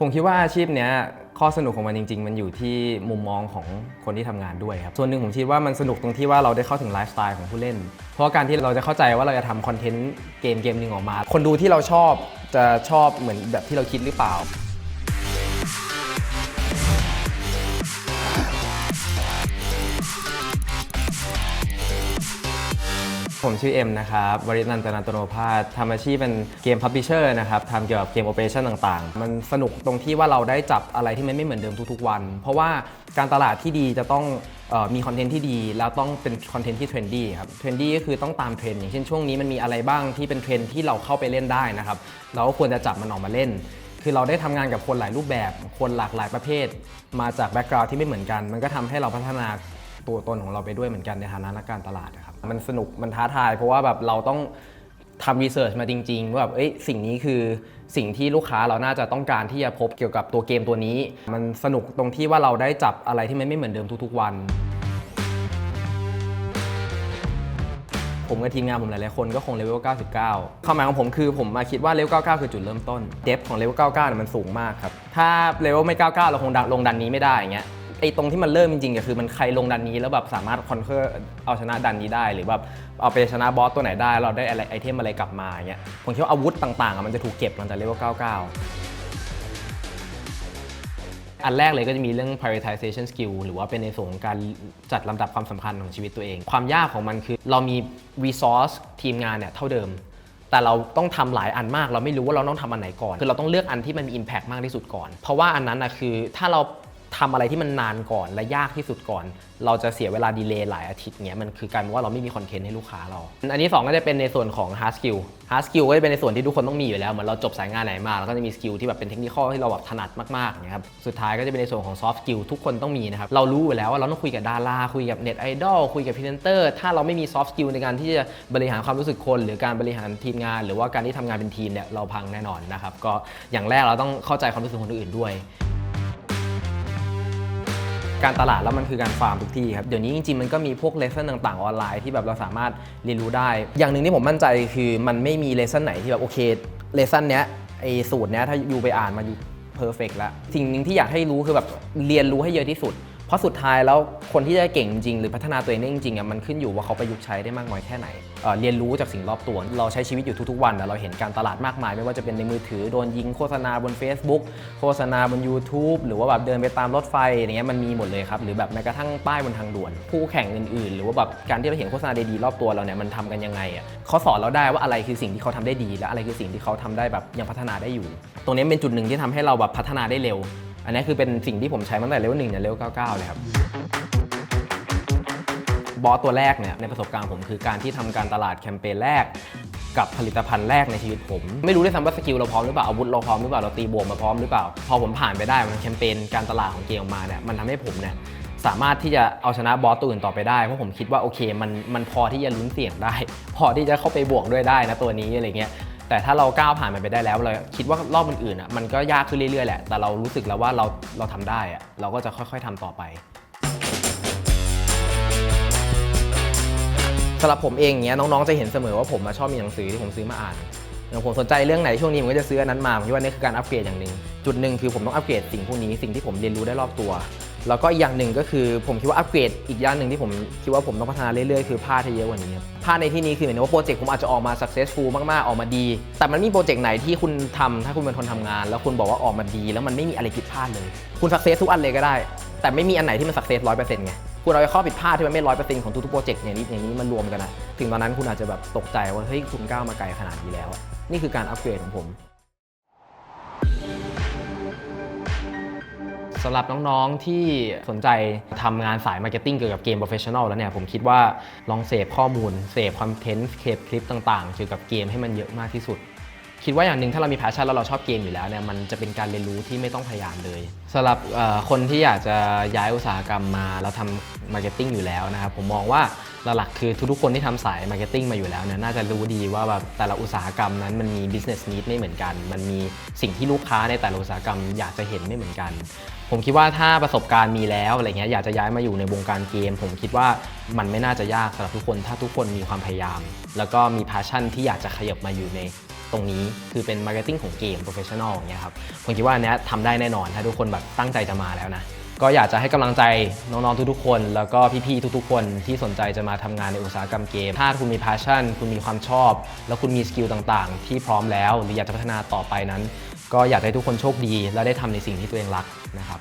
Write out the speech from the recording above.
ผมคิดว่าอาชีพเนี้ยข้อสนุกของมันจริง ๆ มันอยู่ที่มุมมองของคนที่ทำงานด้วยครับ ส่วนหนึ่งผมคิดว่ามันสนุกตรงที่ว่าเราได้เข้าถึงไลฟ์สไตล์ของผู้เล่น เพราะการที่เราจะเข้าใจว่าเราจะทำคอนเทนต์เกมเกมหนึ่งออกมา คนดูที่เราชอบจะชอบเหมือนแบบที่เราคิดหรือเปล่า ผมชื่อเอ็มนะครับวริศนันตนันตโนภาสทำอาชีพเป็นเกมพับ l ิเชอร์นะครับทำเกี่ยวกับเกมโอเปอเรชั่นต่างๆ มันสนุกตรงที่ว่าเราได้จับอะไรที่มันไม่เหมือนเดิมทุกๆวัน เพราะว่าการตลาดที่ดีจะต้องออมีคอนเทนต์ที่ดี แล้วต้องเป็นคอนเทนต์ที่เทรนดี้ครับ เทรนดี้ก็คือต้องตามเทรนด์อย่างเช่นช่วงนี้มันมีอะไรบ้างที่เป็นเทรนด์ที่เราเข้าไปเล่นได้นะครับ เราก็ควรจะจับมันออกมาเล่น คือเราได้ทำงานกับคนหลายรูปแบบ คนหลากหลายประเภท มาจากแบ็กกราวด์ที่ไม่เหมือนกัน มันก็ทำให้เราพัฒนาตัวตนของเราไปด้วยเหมือนกันในฐานะนักการตลาดครับ มันสนุกมันท้าทาย เพราะว่าแบบเราต้องทำรีเสิร์ชมาจริงๆว่าแบบเอ้ยสิ่งนี้คือสิ่งที่ลูกค้าเราน่าจะต้องการที่จะพบเกี่ยวกับตัวเกมตัวนี้ มันสนุกตรงที่ว่าเราได้จับอะไรที่มันไม่เหมือนเดิมทุกๆวัน ผมกับทีมงานผมหลายๆคนก็คงเลเวล 99 ความหมายของผมคือผมมาคิดว่าเลเวล 99 คือจุดเริ่มต้น เดฟของเลเวล 99เนี่ยมันสูงมากครับ ถ้าเลเวลไม่ 99 เราคงลงดันนี้ไม่ได้อย่างเงี้ย ไอ้ตรงที่มันเริ่มจริงๆก็คือมันใครลงดันนี้แล้วแบบสามารถคอนเคอร์เอาชนะดันนี้ได้ หรือแบบเอาไปชนะบอสตัวไหนได้ เราได้อะไรไอเทมอะไรกลับมาอย่างเงี้ยผมคิดว่าอาวุธต่างๆอะมันจะถูกเก็บหลังจากเลเวล99อันแรกเลยก็จะมีเรื่อง prioritization skill หรือว่าเป็นในส่วนของการจัดลำดับความสำคัญของชีวิตตัวเอง ความยากของมันคือเรามี resource ทีมงานเนี่ยเท่าเดิม แต่เราต้องทำหลายอันมาก เราไม่รู้ว่าเราต้องทำอันไหนก่อน คือเราต้องเลือกอันที่มันมี impact มากที่สุดก่อน เพราะว่าอันนั้นนะคือถ้าเรา ทำอะไรที่มันนานก่อนและยากที่สุดก่อน เราจะเสียเวลาดีเลย์หลายอาทิตย์เงี้ยมันคือการว่าเราไม่มีคอนเทนต์ให้ลูกค้าเรา อันที่สองก็จะเป็นในส่วนของ hard skill hard skill ก็จะเป็นในส่วนที่ทุกคนต้องมีอยู่แล้วเหมือนเราจบสายงานไหนมาแล้วก็จะมีสกิลที่แบบเป็นเทคนิคที่เราแบบถนัดมากๆนะครับสุดท้ายก็จะเป็นในส่วนของ soft skill ทุกคนต้องมีนะครับเรารู้อยู่แล้วว่าเราต้องคุยกับดาราคุยกับเน็ตไอดอลคุยกับพรีเซนเตอร์ถ้าเราไม่มี soft skill ในการที่จะบริหารความรู้สึกคน หรือการบริหารทีมงาน หรือว่าการที่ทำงานเป็นทีมเนี่ยเราพังแน่นอนนะครับก็อย่างแรกเราต้องเข้าใจความรู้สึกคนอื่นด้วย การตลาดแล้วมันคือการฟาร์มทุกที่ครับ เดี๋ยวนี้จริงๆ มันก็มีพวกเลสเซ่นต่างๆ ออนไลน์ที่แบบเราสามารถเรียนรู้ได้ อย่างหนึ่งที่ผมมั่นใจคือมันไม่มีเลสเซ่นไหนที่แบบโอเคเลสเซ่นเนี้ยไอสูตรเนี้ยถ้าอยู่ไปอ่านมาอยู่เพอร์เฟกแล้วสิ่งหนึ่งที่อยากให้รู้คือแบบเรียนรู้ให้เยอะที่สุด เพราะสุดท้ายแล้วคนที่จะเก่งจริงหรือพัฒนาตัวเองได้จริงอะมันขึ้นอยู่ว่าเขาประยุกต์ใช้ได้มากน้อยแค่ไหนเเรียนรู้จากสิ่งรอบตัว เราใช้ชีวิตอยู่ทุกๆวันเราเห็นการตลาดมากมาย ไม่ว่าจะเป็นในมือถือโดนยิงโฆษณาบน Facebook โฆษณาบน YouTube หรือว่าแบบเดินไปตามรถไฟอย่างเงี้ยมันมีหมดเลยครับหรือแบบแม้กระทั่งป้ายบนทางด่วนคู่แข่งอื่นๆ หรือว่าแบบการที่เราเห็นโฆษณาดีๆรอบตัวเราเนี่ยมันทำกันยังไงอะเขาสอนเราได้ว่าอะไรคือสิ่งที่เขาทำได้ดี และอะไรคือสิ่งที่เขาทำได้แบบยังพัฒนาได้อยู่ ตรงนี้เป็นจุดหนึ่งที่ทำให้เราแบบพัฒนาได้เร็ว อันนี้คือเป็นสิ่งที่ผมใช้มาตั้งแต่เลเวลหนึ่งเนี่ยเลเวลเก้าเลยครับบอสตัวแรกเนี่ยในประสบการณ์ผมคือการที่ทำการตลาดแคมเปญแรก กับผลิตภัณฑ์แรกในชีวิตผม ไม่รู้ด้วยซ้ำว่าสกิลเราพร้อมหรือเปล่าอาวุธเราพร้อมหรือเปล่าเราตีบวกมาพร้อมหรือเปล่า พอผมผ่านไปได้มันแคมเปญการตลาดของเกมออกมาเนี่ยมันทำให้ผมเนี่ยสามารถที่จะเอาชนะบอสตัวอื่นต่อไปได้เพราะผมคิดว่าโอเคมันมันพอที่จะลุ้นเสี่ยงได้ พอที่จะเข้าไปบวกด้วยได้นะตัวนี้อะไรเงี้ย แต่ถ้าเราก้าวผ่านมันไปได้แล้วเราคิดว่ารอบอื่นๆอะมันก็ยากขึ้นเรื่อยๆแหละแต่เรารู้สึกแล้วว่าเราเราทำได้อะเราก็จะค่อย ๆทำต่อไปสำหรับผมเองเนี้ยน้องๆจะเห็นเสมอว่าผมมาชอบมีหนังสือที่ผมซื้อมาอ่านอย่างผมสนใจเรื่องไหนช่วงนี้ผมก็จะซื้ออันนั้นมาผมคิดว่านี่คือการอัปเกรดอย่างหนึ่งจุดหนึ่งคือผมต้องอัปเกรดสิ่งพวกนี้สิ่งที่ผมเรียนรู้ได้รอบตัว แล้วก็อีกอย่างหนึ่งก็คือผมคิดว่าอัปเกรดอีกอย่างหนึ่งที่ผมคิดว่าผมต้องพัฒนาเรื่อยๆ คือพลาดเยอะกว่านี้ครับพลาดในที่นี้คือหมายถึงว่าโปรเจกต์ผมอาจจะออกมา successful มากๆ ออกมาดี แต่มันมีโปรเจกต์ไหนที่คุณทำถ้าคุณเป็นคนทำงาน แล้วคุณบอกว่าออกมาดี แล้วมันไม่มีอะไรผิดพลาดเลย คุณ success ทุกอันเลยก็ได้ แต่ไม่มีอันไหนที่มัน success ร้อยเปอร์เซ็นต์ไงคุณเอาข้อผิดพลาดที่มันไม่ร้อยเปอร์เซ็นต์ของทุกๆโปรเจกต์อย่างนี้อย่างนี้มันรวมกันนะถึงตอนนั้นคุณอาจจะแบบตกใจว่าเฮ้ยคุณก้าวมาไกลขนาดนี้แล้ว นี่คือการอัปเกรดของผม สำหรับน้องๆที่สนใจทำงานสายมาร์เก็ตติ้งเกี่ยวกับเกมโปรเฟชชั่นอลแล้วเนี่ยผมคิดว่าลองเสพข้อมูล เสพคอนเทนต์เสพคลิปต่างๆ เกี่ยวกับเกมให้มันเยอะมากที่สุด คิดว่าอย่างหนึ่งถ้าเรามีแพชชั่นแล้วเราชอบเกมอยู่แล้วเนี่ยมันจะเป็นการเรียนรู้ที่ไม่ต้องพยายามเลยสำหรับคนที่อยากจะย้ายอุตสาหกรรมมาแล้วทำ มาร์เก็ตติ้งอยู่แล้วนะครับผมมองว่าหลักๆคือทุกๆคนที่ทำสายมาร์เก็ตติ้งมาอยู่แล้วเนี่ยน่าจะรู้ดีว่าแบบแต่ละอุตสาหกรรมนั้นมันมี business need ไม่เหมือนกัน มันมีสิ่งที่ลูกค้าในแต่ละอุตสาหกรรมอยากจะเห็นไม่เหมือนกัน ผมคิดว่าถ้าประสบการณ์มีแล้วอะไรเงี้ยอยากจะย้ายมาอยู่ในวงการเกม ผมคิดว่ามันไม่น่าจะยากสำหรับทุกคน ถ้าทุกคนมีความพยายาม แล้วก็มี passion ที่อยากจะขยับมาอยู่ในตรงนี้คือเป็นมาร์เก็ตติ้งของเกมโปรเฟชชั่นอลอย่างเงี้ยครับผมคิดว่าอันเนี้ยทำได้แน่นอนถ้าทุกคนแบบตั้งใจจะมาแล้วนะ ก็อยากจะให้กำลังใจน้องๆทุกๆคน แล้วก็พี่ๆทุกๆ คนที่สนใจจะมาทำงานในอุตสาหกรรมเกม ถ้าคุณมีพาชั่น คุณมีความชอบ แล้วคุณมีสกิลต่างๆ ที่พร้อมแล้ว หรืออยากจะพัฒนาต่อไปนั้น ก็อยากให้ทุกคนโชคดี และได้ทำในสิ่งที่ตัวเองรักนะครับ